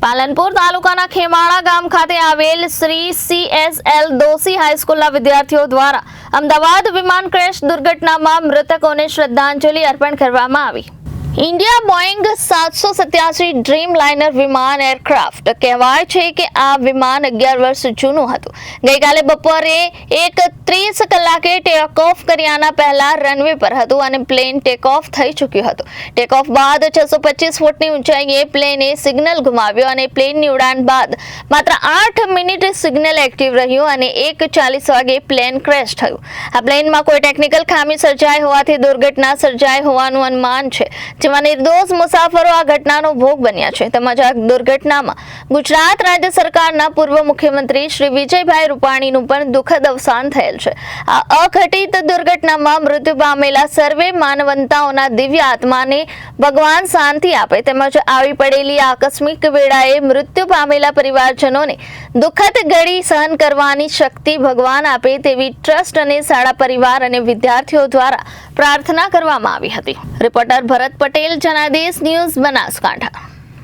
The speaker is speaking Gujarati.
પાલનપુર તાલુકાના ખેમાળા ગામ ખાતે આવેલ શ્રી સીએસએલ દોશી હાઈસ્કૂલના વિદ્યાર્થીઓ દ્વારા અમદાવાદ વિમાન ક્રેશ દુર્ઘટનામાં મૃતકોને શ્રદ્ધાંજલિ અર્પણ કરવામાં આવી. ઇન્ડિયા બોઈંગ સાતસો સત્યાસી ડ્રીમ લાઇનર વિમાન એરક્રાફ્ટ. કહેવાય છે કે આ વિમાન અગિયાર વર્ષ જૂનું હતું. ગઈકાલે બપોરે એક ત્રીસ કલાકે ટેક ઓફ કર્યાના પહેલા રનવે પર હતું અને પ્લેન ટેક ઓફ થઈ ચૂક્યું હતું. ટેક ઓફ બાદ છસો પચીસ ફૂટની ઊંચાઈએ પ્લેને સિગ્નલ ગુમાવ્યો અને પ્લેનની ઉડાન બાદ માત્ર આઠ મિનિટ સિગ્નલ એક્ટિવ રહ્યું અને એક ચાલીસ વાગે પ્લેન ક્રેશ થયું. આ પ્લેનમાં કોઈ ટેકનિકલ ખામી સર્જાઈ હોવાથી દુર્ઘટના સર્જાઈ હોવાનું અનુમાન છે. જેમાં નિર્દોષ મુસાફરો આ ઘટનાનો ભોગ બન્યા છે. તેમજ આ દુર્ઘટનામાં ગુજરાત રાજ્ય સરકારના પૂર્વ મુખ્યમંત્રી શ્રી વિજયભાઈ રૂપાણીનું પણ દુઃખદ અવસાન થયેલ છે. આ અઘટિત દુર્ઘટનામાં મૃત્યુ પામેલા સર્વે માનવંતાઓના દિવ્ય આત્માને ભગવાન શાંતિ આપે. તેમજ આવી પડેલી આકસ્મિક વેળાએ મૃત્યુ પામેલા પરિવારજનોને દુઃખદ ઘડી સહન કરવાની શક્તિ ભગવાન આપે તેવી ટ્રસ્ટ અને શાળા પરિવાર અને વિદ્યાર્થીઓ દ્વારા પ્રાર્થના કરવામાં આવી હતી. Reporter Bharat Patel Janadesh news Banaskantha.